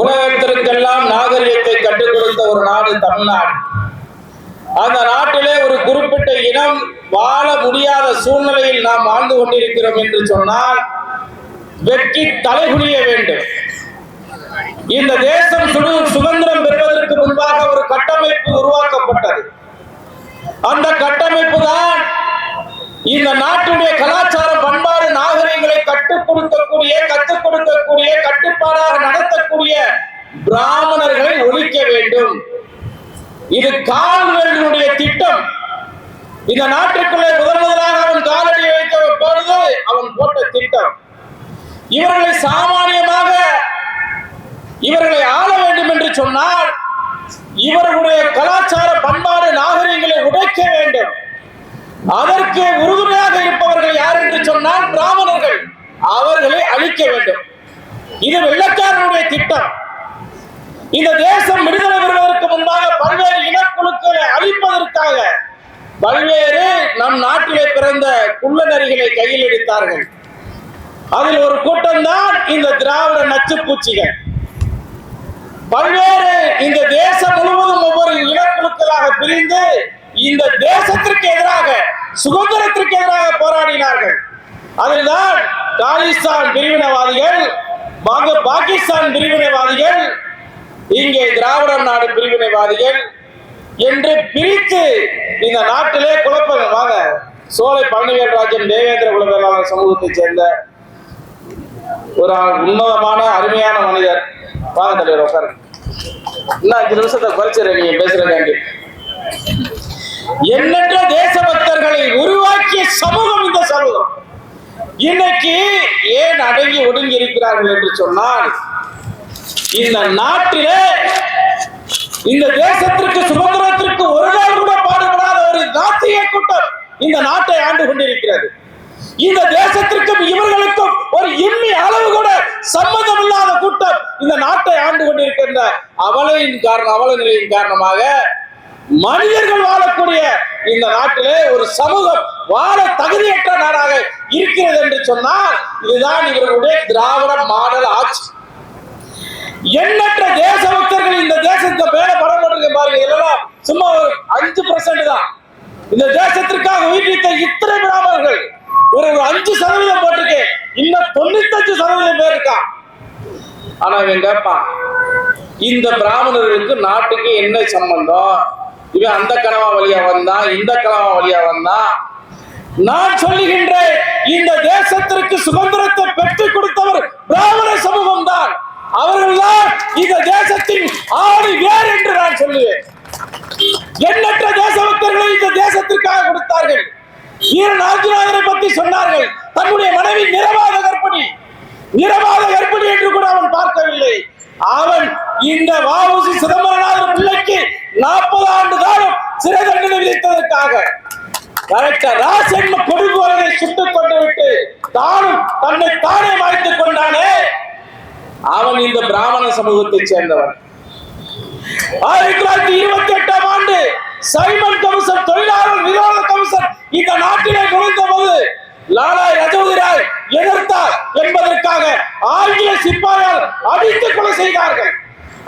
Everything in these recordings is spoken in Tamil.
உலகத்திற்கெல்லாம் நாகரிகத்தை கற்றுக் கொடுத்த ஒரு நாடு தமிழ்நாடு. அந்த நாட்டிலே ஒரு குறிப்பிட்ட இனம் வாழ முடியாத சூழ்நிலையில் நாம் வாழ்ந்து கொண்டிருக்கிறோம் என்று சொன்னால் வெற்றி தலைகுனிய வேண்டும். இந்த தேசம் சுதந்திரம் பெறுவதற்கு முன்பாக ஒரு கட்டமைப்பு உருவாக்கப்பட்டது. அந்த கட்டமைப்பு தான் இந்த நாட்டுடைய கலாச்சார பண்பாடு நாகரிக கற்றுக் கொடுக்கக்கூடிய கற்றுக் கொடுக்கக்கூடிய கட்டுப்பாடாக நடத்தக்கூடிய பிராமணர்களை ஒழிக்க வேண்டும். இது கால்களுடைய திட்டம். இந்த நாட்டுக்குள்ளே முதல் முதலாக அவன் காலடி வைக்க பொழுது அவன் போட்ட திட்டம். இவர்களை சாமானியமாக இவர்களை ஆள வேண்டும் என்று சொன்னால் இவர்களுடைய கலாச்சார பண்பாடு நாகரிகங்களை உடைக்க வேண்டும். அதற்கு உறுதுணையாக இருப்பவர்கள் யார் என்று சொன்னால் பிராமணர்கள். அவர்களை அழிக்க வேண்டும். இது வெள்ளக்காரனுடைய திட்டம். இந்த தேசம் விடுதலை பெறுவதற்கு முன்பாக பல்வேறு இனக்குழுக்களை அழிப்பதற்காக பல்வேறு நம் நாட்டிலே பிறந்த குள்ள நரிகளை கையில் எடுத்தார்கள். அதில் ஒரு கூட்டம் தான் இந்த திராவிட நச்சுப்பூச்சிகள். பல்வேறு இந்த தேசம் முழுவதும் ஒவ்வொரு இனக்குழுக்களாக பிரிந்து இந்த தேசத்திற்கு எதிராக சுதந்திரத்திற்கு எதிராக போராடினார்கள். அதில்தான் காலிஸ்தான் பிரிவினைவாதிகள் வாங்க பாகிஸ்தான் பிரிவினைவாதிகள் இங்கே திராவிட நாடு பிரிவினைவாதிகள் என்று பிரித்து இந்த நாட்டிலே குழப்பங்கள். வாங்க சோலை பழனிவேல் ராஜன் தேவேந்திர குலவேளாளர் சமூகத்தைச் சேர்ந்த ஒரு உன்னதமான அருமையான மனிதர். வாங்க தலைவர் உட்காரு இன்னும் அஞ்சு நிமிஷத்தை குறைச்சிரு நீங்க பேசுறதாண்டி எண்ணற்ற தேசபக்தர்களை உருவாக்கிய சமூகம் இந்த சமூகம். இன்னைக்கு ஏன் அடங்கி ஒடுங்கி இருக்கிறார்கள் என்று சொன்னால் இந்த நாட்டிலே இந்த தேசத்திற்கு சுதந்திரத்திற்கு ஒரு நாள் கூட பாடுபடாத ஒரு நாத்திய கூட்டம் இந்த நாட்டை ஆண்டு கொண்டிருக்கிறது. இந்த தேசத்திற்கும் இவர்களுக்கும் ஒரு எண்ணி அளவு கூட சம்மதம் இல்லாத கூட்டம் இந்த நாட்டை ஆண்டு கொண்டிருக்கின்ற அவலையின் காரணம் அவல நிலையின் காரணமாக மனிதர்கள் வாழக்கூடிய இந்த நாட்டிலே ஒரு சமூகம் வாழ தகுதியற்ற நாடாக இருக்கிறது என்று சொன்னால் இதுதான் இவர்களுடைய திராவிட மாடல் ஆட்சி. எண்ணற்ற தேசபக்தர்கள் இந்த தேசத்தை மேல படம் பாருங்க இதெல்லாம் சும்மா ஒரு அஞ்சு பர்சன்ட் தான். இந்த தேசத்திற்காக உயிரிழந்த இத்தனை பிராமணர்கள் ஒரு ஒரு அஞ்சு சதவீதம் போட்டிருக்கேன். இன்னும் தொண்ணூத்தஞ்சு சதவீதம் பேர் இருக்கா? ஆனா இவன் கேட்பான் இந்த பிராமணர்களுக்கு நாட்டுக்கு என்ன சம்பந்தம்? இவன் அந்த கனவா வழியா வந்தான் இந்த கனவா வழியா வந்தான் நான் சொல்லுகின்றேன் இந்த தேசத்திற்கு சுதந்திரத்தை பெற்றுக் கொடுத்தவர் பிராமண சமூகம் தான். அவர்கள்தான் இந்த தேசத்தின் ஆடி வேர் என்று நான் சொல்லுவேன். எண்ணற்ற தேசபக்தர்களை இந்த தேசத்திற்காக கொடுத்தார்கள். வீரன் ஆஞ்சநாதரை பற்றி சொன்னார்கள். தன்னுடைய மனைவி நிரவாத கர்ப்பிணி. நிரவாத கர்ப்பிணி என்று கூட அவன் பார்க்கவில்லை. அவன் இந்த வாவுசி சிதம்பரநாதர் பிள்ளைக்கு நாற்பது ஆண்டு காலம் சிறை தண்டனை விதித்ததற்காக ராஜ் என்ன கொடுங்கோலனை சுட்டுக் கொண்டு விட்டு தானும் தன்னை தானே மாய்த்துக் கொண்டானே? அவன் இந்த பிராமண சமூகத்தைச் சேர்ந்தவன். ஆயிரத்தி தொள்ளாயிரத்தி இருபத்தி எட்டாம் ஆண்டு சைமன் கமிஷன் தொழிலாளர் விரோத கமிஷன் இந்த நாட்டிலே நுழைந்த போது லாலாய் ரஜோதி ராய் எதிர்த்தார் என்பதற்காக ஆங்கில சிப்பாயால் அடித்து கொலை செய்தார்கள்.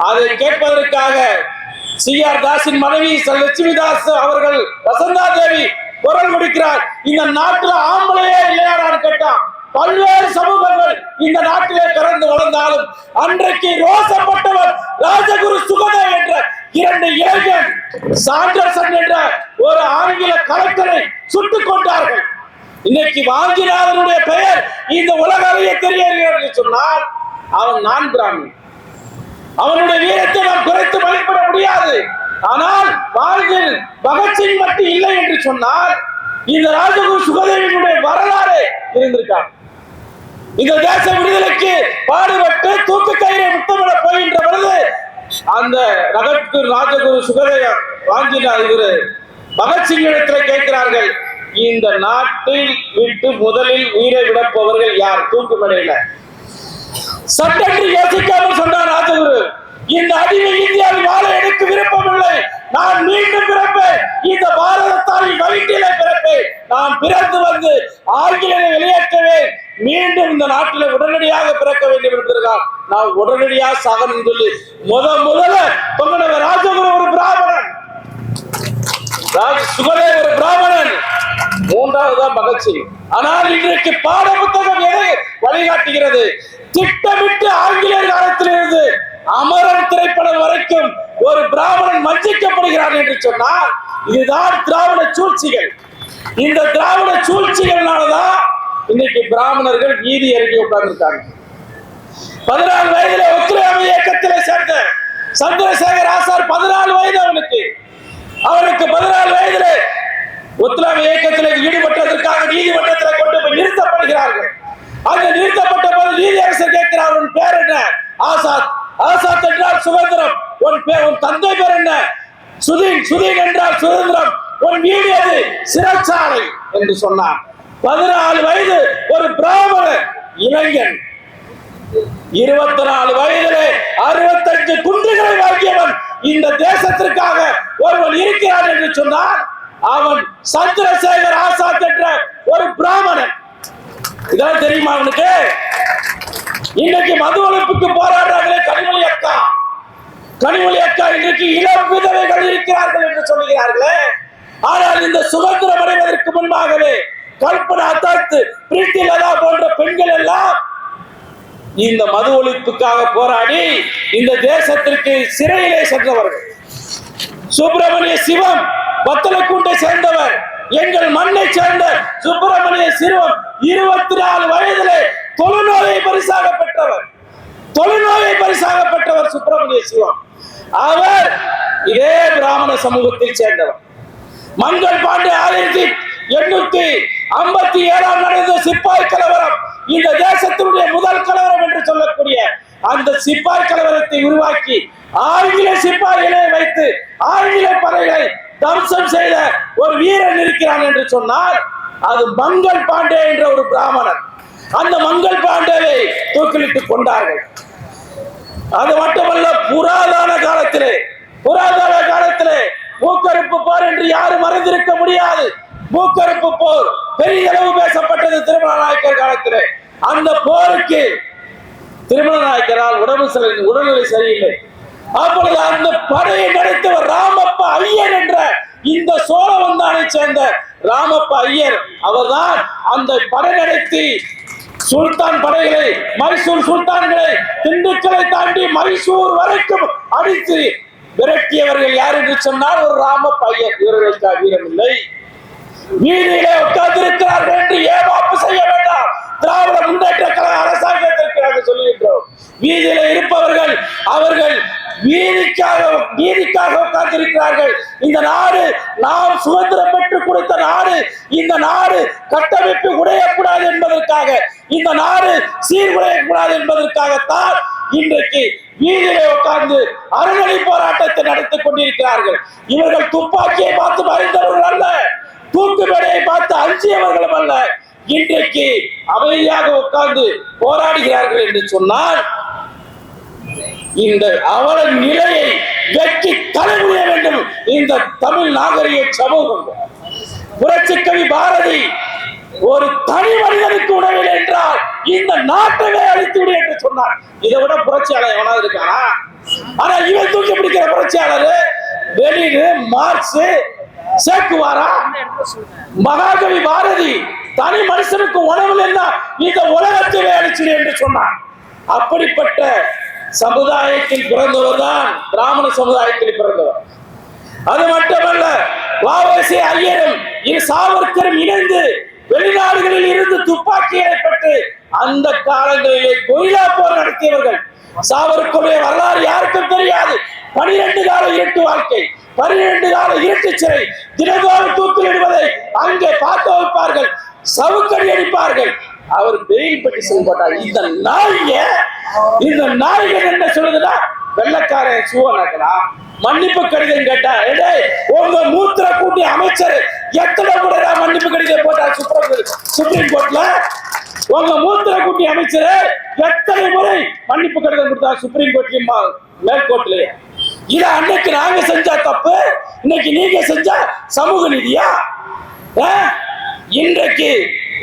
அதை கேட்பதற்காக சி ஆர் தாஸின் மனைவி லட்சுமி தாஸ் அவர்கள் வசந்தா தேவி குரல் கொடுக்கிறார் இந்த நாட்டுல ஆம்பளையே இல்லையாடான்னு கேட்டான் பல்வேறு சமூகங்கள் இந்த நாட்டிலே பிறந்து வளர்ந்தாலும் அன்றைக்கு ரோசப்பட்டவர் ராஜகுரு சுகதே என்ற இரண்டு இளைஞர் சாண்டர்சன் என்ற ஒரு ஆங்கில கலெக்டரை சுட்டுக் கொண்டார்கள் இன்னைக்கு வாஞ்சிநாதனுடைய பெயர் இந்த உலக அறிய தெரிகிறது என்று சொன்னால் அவன் நான் பிராமணன் அவனுடைய வீரத்தை நாம் குறைத்து மதிப்பிட முடியாது. ஆனால் வாழ்வில் பகத்சிங் மட்டும் இல்லை என்று சொன்னால் இந்த ராஜகுரு சுகதேவியினுடைய வரலாறு இருந்திருக்கார் இந்த தேச விடுதலைக்கு பாடுபட்டு தூக்கு கயிறை முத்தமிட போகின்ற பொழுது அந்த ரகத்கு ராஜகுரு சுகதேவ வாங்கினார் இவரு. பகத்சிங் இடத்துல கேட்கிறார்கள் இந்த நாட்டில் விட்டு முதலில் உயிரை விடப்பவர்கள் யார்? தூக்கு மேடையில. சட்டத்தை யோசிக்காமல் சொன்னார் ராஜகுரு. இந்த அடிமை இந்தியாவில் வாழ எனக்கு விருப்பமில்லை நான் மீண்டும் பிறப்பேன். இந்த பாரத வயிற்றில பிறப்பேன். நான் பிறந்து வந்து ஆங்கிலேயை வெளியேற்றவே மீண்டும் இந்த நாட்டில உடனடியாக பிறக்க வேண்டும் என்பதற்காக நான் உடனடியாக சாகணும்னு சொல்லி முத முதல்ல பொங்கனவ ராஜகுரு ஒரு பிராமணன். ராஜ சுகதேவ ஒரு பிராமணன். மூன்றாவதுதான் பகத்சிங் ஆனால் இன்றைக்கு பாட புத்தகம் எதை வழிகாட்டுகிறது? திட்டமிட்டு ஆங்கிலேயர் காலத்திலிருந்து அமரன் திரைப்படம் வரைக்கும் ஒரு பிராமணன் வஞ்சிக்கப்படுகிறான் என்று சொன்னால் இதுதான் திராவிட சூழ்ச்சிகள். இந்த திராவிட சூழ்ச்சிகள்னாலதான் இன்னைக்கு பிராமணர்கள் வீதி இறங்கி உட்கார்ந்துருக்காங்க. பதினாலு வயதுல ஒத்துழையாமை இயக்கத்தில சேர்ந்த சந்திரசேகர் ஆசார் பதினாலு வயது அவனுக்கு. அவனுக்கு பதினாலு வயதுல ஒத்துழையாமை இயக்கத்தில் ஈடுபட்டதற்காக நீதிமன்றத்தில் கொண்டு போய் நிறுத்தப்படுகிறார்கள். அங்க நிறுத்தப்பட்ட போது நீதியரசர் கேட்கிறார் உன் பேர் என்ன? ஆசாத். ஆசாத் என்றால் சுதந்திரம். உன் பேர் உன் தந்தை பேர் என்ன? சுதீன். சுதீன் என்றால் சுதந்திரம். உன் வீடு அது சிறைச்சாலை. என்று சொன்னார். பதினாலு வயது ஒரு பிராமண இளைஞன். இருபத்தி நாலு வயதிலே அறுபத்தஞ்சு குன்றுகளை வாங்கியவன் இந்த தேசத்திற்காக ஒருவன் இருக்கிறான் என்று சொன்னார். அவன் சந்திரசேகர் ஆசாத் என்ற ஒரு பிராமணன். இதெல்லாம் தெரியுமா அவனுக்கு? இன்னைக்கு மது ஒழிப்புக்கு போராடுறாங்களே கனிமொழி அக்கா. கனிமொழி அக்கா இன்றைக்கு இளம் விதவைகள் இருக்கிறார்கள் என்று சொல்லுகிறார்களே. ஆனால் இந்த சுதந்திரம் அடைவதற்கு முன்பாகவே கல்பனா தத்து பிரீத்தி லதா போன்ற பெண்கள் எல்லாம் இந்த மது ஒழிப்புக்காக போராடி இந்த தேசத்திற்கு சிறையிலே சென்றவர்கள். சுப்பிரமணிய சிவம் பத்தலக்குண்டை சேர்ந்தவர் எங்கள் மண்ணை சேர்ந்த சுப்பிரமணிய சிவம் இருபத்தி நாலு வயதிலே தொழுநோயை பரிசாக பெற்றவர். தொழுநோயை பரிசாக பெற்றவர் சுப்பிரமணிய சிவம் அவர் இதே பிராமண சமூகத்தை சேர்ந்தவர். மங்கள் பாண்டே ஆயிரத்தி எண்ணூத்தி ஐம்பத்தி ஏழாம் நடந்த சிப்பாய் கலவரம் இந்த தேசத்தினுடைய முதல் கலவரம் என்று சொல்லக்கூடிய அந்த சிப்பாய் கலவரத்தை உருவாக்கி ஆங்கில சிப்பாய்களை வைத்து செய்த ஒரு வீரன் இருக்கிறான் என்று சொன்னால் அது மங்கள் பாண்டே என்ற ஒரு பிராமணன். அந்த மங்கள் பாண்டேவை தூக்கிலிட்டுக் கொண்டார்கள். அது மட்டுமல்ல புராதன காலத்திலே புராதன காலத்திலே மூக்கறுப்பு போர் என்று யாரும் மறந்திருக்க முடியாது. மூக்கறுப்பு போர் பெரிய அளவு பேசப்பட்டது திருமண நாயக்கர் காலத்திலே. அந்த போருக்கு திருமண நாயக்கரால் உடம்பு சரி உடல்நிலை சரியில்லை. அப்பொழுது அந்த படையை நடத்துவர் ராமப்ப ஐயர் என்ற இந்த சோழவந்தானை சேர்ந்த ராமப்ப ஐயர் அவர்தான் அந்த படை நடத்தி சுல்தான் படைகளை மைசூர் சுல்தான்களை திண்டுக்கலை தாண்டி மைசூர் வரைக்கும் அடித்து விரட்டியவர்கள் யார் என்று சொன்னால் ஒரு ராம பையன் இவர்களுக்கு வீரம் இல்லை. வீதியிலே உட்கார்ந்திருக்கிறார்கள் என்று ஏமாப்பு செய்ய வேண்டாம்? திராவிட முன்னேற்ற கழக அரசாங்கத்திற்கு நாங்கள் சொல்லுகின்றோம் வீதியில இருப்பவர்கள் அவர்கள் வீதிக்காக வீதிக்காக உட்கார்ந்திருக்கிறார்கள். இந்த நாடு நாம் சுதந்திரம் பெற்று கொடுத்த நாடு இந்த நாடு கட்டமைப்பு உடையக்கூடாது என்பதற்காக இந்த நாடு சீர்குலையக்கூடாது என்பதற்காகத்தான் இன்றைக்கு வீதியிலே உட்கார்ந்து அறநிலை போராட்டத்தை நடத்தி கொண்டிருக்கிறார்கள். இவர்கள் துப்பாக்கியை பார்த்து மறைந்தவர்கள் அல்ல தூக்கு மேடையை பார்த்து அஞ்சியவர்களும் அல்ல. இன்றைக்கு அமைதியாக உட்கார்ந்து போராடுகிறார்கள் என்று சொன்னால் இந்த அவல நிலையை வெற்றி தலைமுடிய வேண்டும். இந்த தமிழ் நாகரிக சமூகம் புரட்சி கவி பாரதி ஒரு தனி மனிதனுக்கு உணவில்லை என்றால் இந்த நாட்டவே அழித்து விடு என்று சொன்னார். இதை விட புரட்சியாளர் எவனாவது இருக்கானா? ஆனா இவன் தூக்கி பிடிக்கிற புரட்சியாளர் வெளியிடு மார்க்ஸ் சேக்குவாரா? மகாகவி பாரதி தனி மனுஷனுக்கு உணவு என்ன இந்த உலகத்திலே அழிச்சிடு என்று சொன்னார். அப்படிப்பட்ட சமுதாயத்தில் பிறந்தவர் தான் பிராமண சமுதாயத்தில் பிறந்தவர். அது மட்டுமல்ல வாவசி ஐயரும் இரு சாவர்க்கரும் இணைந்து வெளிநாடுகளில் இருந்து துப்பாக்கியை பெற்று அந்த காலங்களிலே கொரில்லா போர் நடத்தியவர்கள். சாவர்க்கருடைய வரலாறு யாருக்கும் தெரியாது. பனிரெண்டு கால இருட்டு வாழ்க்கை பனிரெண்டு கால இருட்டு சிறை தினந்தோறும் தூக்கிலிடுவதை அங்கே பார்க்க வைப்பார்கள் சவுக்கடி அடிப்பார்கள். அவர் பெயில் பெட்டிஷன் போட்டார் இந்த நாய்ங்க இந்த நாய்கள் என்ன சொல்லுதுன்னா வெள்ளக்காரன் சூவனங்களா மன்னிப்பு கடிதம் கேட்டா ஏடே உங்க மூத்திர கூட்டி அமைச்சர் எத்தனை முறை மன்னிப்பு கடிதம் போட்டா சுப்ரீம் சுப்ரீம் கோர்ட்ல? உங்க மூத்திர கூட்டி அமைச்சர் எத்தனை முறை மன்னிப்பு கடிதம் கொடுத்தா சுப்ரீம் கோர்ட்லயும் மேல்கோர்ட்லயே இத அன்னைக்கு நாங்க செஞ்சா தப்பு? இன்னைக்கு நீங்க செஞ்சா சமூக நீதியா? ஆ? இன்றைக்கு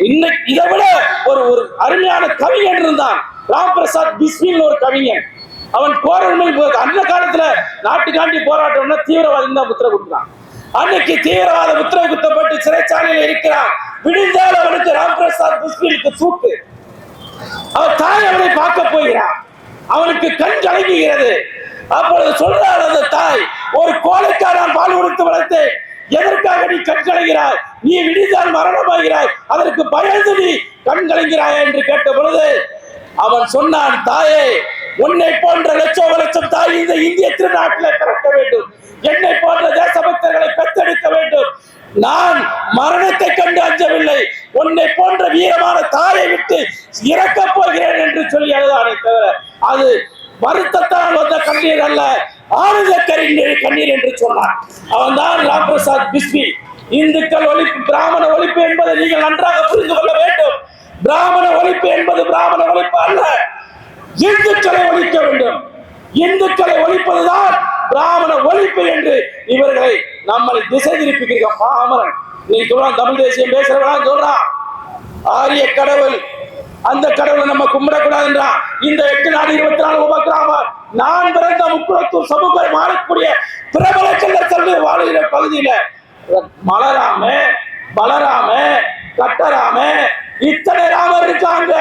இன்னைக்கு இதை விட ஒரு ஒரு அருமையான கவிஞன் இருந்தான். ராம் பிரசாத் பிஸ்மின் ஒரு கவிஞன். அவன் போராட்டம் அந்த காலத்துல நாட்டுக்காண்டி போராட்டம்னா தீவிரவாதி தான் முத்திர கொடுத்தான் அன்னைக்கு தீவிரவாத முத்திரை குத்தப்பட்டு சிறைச்சாலையில் இருக்கிறான். விழுந்தால் அவனுக்கு ராம் பிரசாத் பிஸ்மினுக்கு சூட்டு. அவன் தாய் அவனை பார்க்க போகிறான். அவனுக்கு கண் கலங்குகிறது. அப்பொழுது சொல்றாள் அந்த தாய் ஒரு கோலைக்காரன் பால் கொடுத்து வளர்த்தேன். எதற்காக நீ கண் நீ விடிந்தால் மரணமாகிறாய் அதற்கு பயந்து நீ கண்களைகிறாய் என்று கேட்ட பொழுது அவன் சொன்னான் தாயே உன்னை போன்ற லட்சம் லட்சம் தாய் இந்த இந்திய திருநாட்டில் பிறக்க வேண்டும். என்னை போன்ற தேசபக்தர்களை பெற்றெடுக்க வேண்டும். நான் மரணத்தை கண்டு அஞ்சவில்லை. உன்னை போன்ற வீரமான தாயை விட்டு இறக்கப் போகிறேன் என்று சொல்லி அழுதானே தவிர அது வருத்தத்தால் வந்த கண்ணீர் அல்ல. ஆனந்த கண்ணீர் கண்ணீர் என்று சொன்னான் அவன் தான் ராம் பிரசாத் பிஸ்மி. இந்துக்கள் ஒழிப்பு பிராமண ஒழிப்பு என்பதை நீங்கள் நன்றாக புரிந்து கொள்ள வேண்டும். பிராமண ஒழிப்பு என்பது பிராமண ஒழிப்பு அல்ல. இந்துக்களை ஒழிக்க வேண்டும். இந்துக்களை ஒழிப்பதுதான் பிராமண ஒழிப்பு என்று இவர்களை நம்மளை திசை திருப்பிக்கிறீங்க பாமரன். நீ சொல்றான் தமிழ் தேசியம் பேசுறவனா சொல்றான். ஆரிய கடவுள் அந்த கடவுளை நம்ம கும்பிடக்கூடாதுன்றான் இந்த எட்டு நாடு இருபத்தி நாலு உபக்கிராம நான் பிறந்த முக்குளத்தூர் சமூகம் மாறக்கூடிய பிரபல செல்ல செல்வி வாழ்கிற பகுதியில மலராம பலராம கட்டராம இத்தனை ராமர் இருக்காங்க.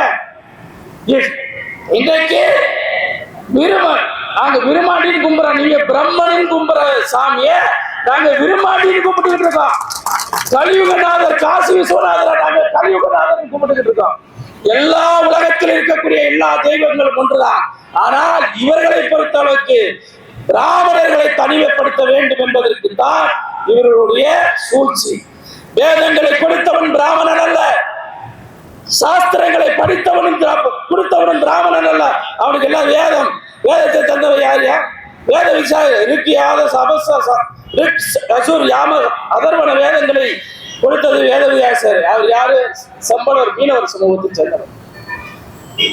இன்றைக்கு விருமன் நாங்க விருமாண்டின்னு கும்புறோம் நீங்க பிரம்மனின் கும்புற சாமிய நாங்க விருமாண்டின்னு கும்பிட்டுக்கிட்டு இருக்கோம். கலியுகநாதர் காசி விஸ்வநாதர் நாங்க கலியுகநாதர் கும்பிட்டுக்கிட்டு இருக்கோம். எல்லா உலகத்தில் இருக்கக்கூடிய எல்லா தெய்வங்களும் ஒன்றுதான். ஆனால் இவர்களை பொறுத்தளவுக்கு ராவணர்களை தனிமைப்படுத்த வேண்டும் என்பதற்கு தான் இவர்களுடைய சூழ்ச்சி. வேதங்களை கொடுத்தவன் பிராமணன் அல்ல. சாஸ்திரங்களை படித்தவனும் கொடுத்தவனும் பிராமணன் அல்ல. அவனுக்கு எல்லாம் வேதம். வேதத்தை தந்தவன் யார் யார் வேத விசார ரிக்கியாத சபச ரிக் அசுர் யாம அதர்வன வேதங்களை கொடுத்தது வேத வியாசர் அவர் யாரு? சம்பளர் மீனவர் சமூகத்தை சேர்ந்தவர்.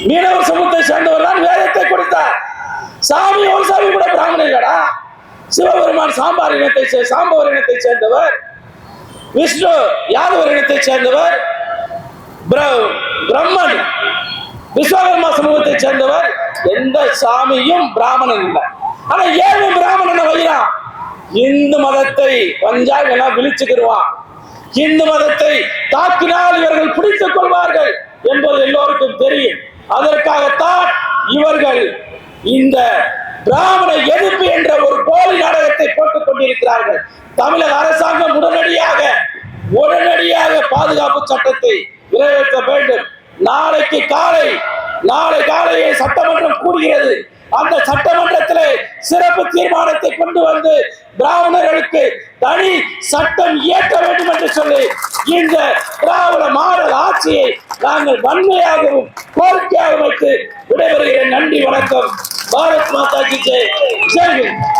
மீனவர் சமூகத்தை சேர்ந்தவர் தான் வேதத்தை கொடுத்தார். சாமி ஒரு சாமி கூட பிராமணர்களா சிவபெருமான் சாம்பார் இனத்தை சாம்பவர் இனத்தை சேர்ந்தவர். விஷ்ணு யாதவர் இனத்தை சேர்ந்தவர். பிர- பிரம்மன் விஸ்வகர்மா சமூகத்தை சேர்ந்தவர். எந்த சாமியும் பிராமணன் இல்லை. ஆனா ஏன் பிராமணன் வைகிறான் இந்து மதத்தை வஞ்சா எல்லாம் விழிச்சுக்கிடுவான் இந்து மதத்தை தாக்கினால் இவர்கள் பிடித்துக் கொள்வார்கள் என்பது எல்லோருக்கும் தெரியும். அதற்காகத்தான் இவர்கள் இந்த பிராமண எதிர்ப்பு என்ற ஒரு போலி நாடகத்தை போட்டுக் கொண்டிருக்கிறார்கள். தமிழக அரசாங்கம் உடனடியாக உடனடியாக பாதுகாப்பு சட்டத்தை நிறைவேற்ற வேண்டும். நாளைக்கு காலை நாளை காலையே சட்டமன்றம் கூடுகிறது. அந்த சட்டமன்றத்திலே சிறப்பு தீர்மானத்தை கொண்டு வந்து பிராமணர்களுக்கு தனி சட்டம் இயற்ற வேண்டும் என்று சொல்லி இந்த திராவிட மாடல் ஆட்சியை நாங்கள் வன்மையாகவும் கோரிக்கையாக வைத்து விடைபெறுகிறேன். நன்றி வணக்கம். பாரத் மாதா கி ஜெய். ஜெய்